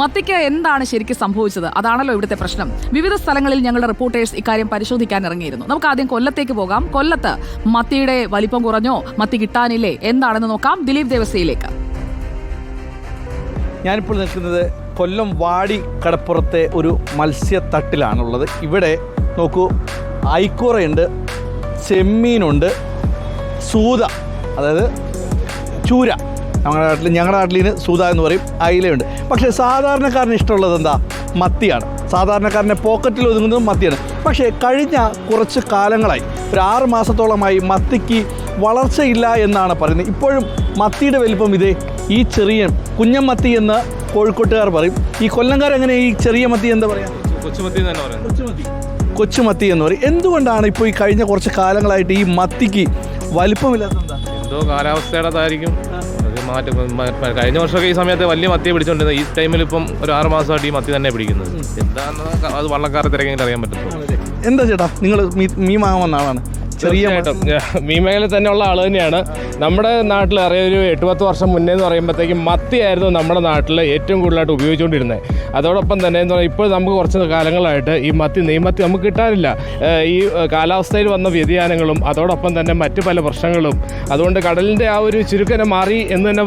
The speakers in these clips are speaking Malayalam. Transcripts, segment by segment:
മത്തിക്ക് എന്താണ് ശരിക്കും സംഭവിച്ചത്? അതാണല്ലോ ഇവിടുത്തെ പ്രശ്നം. വിവിധ സ്ഥലങ്ങളിൽ ഞങ്ങളുടെ റിപ്പോർട്ടേഴ്സ് ഇക്കാര്യം പരിശോധിക്കാൻ ഇറങ്ങിയിരുന്നു. നമുക്ക് ആദ്യം കൊല്ലത്തേക്ക് പോകാം. കൊല്ലത്ത് മത്തിയുടെ വലിപ്പം കുറഞ്ഞോ മത്തി കിട്ടാനില്ലേ? എന്താണെന്ന് നോക്കാം. ദിലീപ് ദേവസ്യയിലേക്ക്. ഞാനിപ്പോൾ നിൽക്കുന്നത് കൊല്ലം വാടി കടപ്പുറത്തെ ഒരു മത്സ്യത്തട്ടിലാണുള്ളത്. ഇവിടെ നോക്കൂ ഐക്കുറയുണ്ട് ചെമ്മീനുണ്ട് സൂത അതായത് ചൂര. ഞങ്ങളുടെ നാട്ടിൽ ഞങ്ങളുടെ നാട്ടിൽ ഇതിന് സൂത എന്ന് പറയും അയിലയുണ്ട്. പക്ഷേ സാധാരണക്കാരന് ഇഷ്ടമുള്ളത് എന്താ? മത്തിയാണ്. സാധാരണക്കാരന്റെ പോക്കറ്റിൽ ഒതുങ്ങുന്നതും മത്തിയാണ്. പക്ഷേ കഴിഞ്ഞ കുറച്ച് കാലങ്ങളായി ഒരു ആറ് മാസത്തോളമായി മത്തിക്ക് വളർച്ചയില്ല എന്നാണ് പറയുന്നത്. ഇപ്പോഴും മത്തിയുടെ വലിപ്പം ഇതേ. ഈ ചെറിയ കുഞ്ഞമത്തി എന്ന് കോഴിക്കോട്ടുകാർ പറയും. ഈ കൊല്ലംകാർ എങ്ങനെ ഈ ചെറിയ മത്തി എന്താ പറയുക കൊച്ചുമത്തി തന്നെ പറയാം കൊച്ചുമത്തി. കൊച്ചുമത്തി എന്ന് പറയും. എന്തുകൊണ്ടാണ് ഇപ്പോൾ ഈ കഴിഞ്ഞ കുറച്ച് കാലങ്ങളായിട്ട് ഈ മത്തിക്ക് വലിപ്പമില്ലാത്ത എന്താ എന്തോ കാലാവസ്ഥയുടേതായിരിക്കും മാറ്റം കഴിഞ്ഞ വർഷമൊക്കെ ഈ സമയത്ത് വലിയ മത്തിയെ പിടിച്ചോണ്ടിരുന്നത് ഈ ടൈമിൽ ഇപ്പം ഒരു ആറ് മാസമായിട്ട് ഈ മത്തി തന്നെ പിടിക്കുന്നത്. എന്താണെന്ന് അത് വള്ളക്കാരെ തിരക്കെങ്കിൽ അറിയാൻ പറ്റും എന്താ ചേട്ടാ? നിങ്ങൾ മീൻ വാങ്ങാൻ വന്ന ആളാണ്. തീർച്ചയായിട്ടും. മീൻ മേഖല തന്നെയുള്ള ആൾ തന്നെയാണ്. നമ്മുടെ നാട്ടിൽ അറിയാം ഒരു എട്ട് പത്ത് വർഷം മുന്നേ എന്ന് പറയുമ്പോഴത്തേക്കും മത്തിയായിരുന്നു നമ്മുടെ നാട്ടിൽ ഏറ്റവും കൂടുതലായിട്ട് ഉപയോഗിച്ചുകൊണ്ടിരുന്നത്. അതോടൊപ്പം തന്നെ എന്ന് പറഞ്ഞാൽ ഇപ്പോൾ നമുക്ക് കുറച്ച് കാലങ്ങളായിട്ട് ഈ മത്തി നെയ്മത്തി നമുക്ക് കിട്ടാനില്ല ഈ കാലാവസ്ഥയിൽ വന്ന വ്യതിയാനങ്ങളും അതോടൊപ്പം തന്നെ മറ്റു പല പ്രശ്നങ്ങളും. അതുകൊണ്ട് കടലിന്റെ ആ ഒരു ചുരുക്കനെ മാറി എന്ന് തന്നെ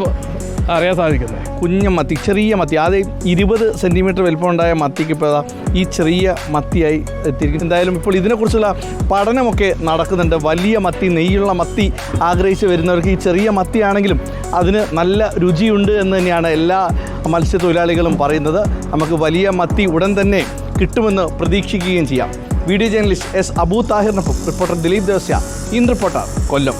അറിയാൻ സാധിക്കുന്നത്. കുഞ്ഞ മത്തി ചെറിയ മത്തി ആദ്യം ഇരുപത് സെന്റിമീറ്റർ വലിപ്പമുണ്ടായ മത്തിക്ക് ഇപ്പോൾ ഈ ചെറിയ മത്തിയായി എത്തിയിരിക്കുന്നു. എന്തായാലും ഇപ്പോൾ ഇതിനെക്കുറിച്ചുള്ള പഠനമൊക്കെ നടക്കുന്നുണ്ട്. വലിയ മത്തി നെയ്യുള്ള മത്തി ആഗ്രഹിച്ച് വരുന്നവർക്ക് ഈ ചെറിയ മത്തിയാണെങ്കിലും അതിന് നല്ല രുചിയുണ്ട് എന്ന് തന്നെയാണ് എല്ലാ മത്സ്യത്തൊഴിലാളികളും പറയുന്നത്. നമുക്ക് വലിയ മത്തി ഉടൻ തന്നെ കിട്ടുമെന്ന് പ്രതീക്ഷിക്കുകയും ചെയ്യാം. Video journalist S. Abu താഹിറിനൊപ്പം reporter Dileep Devasya. In reporter Kollam.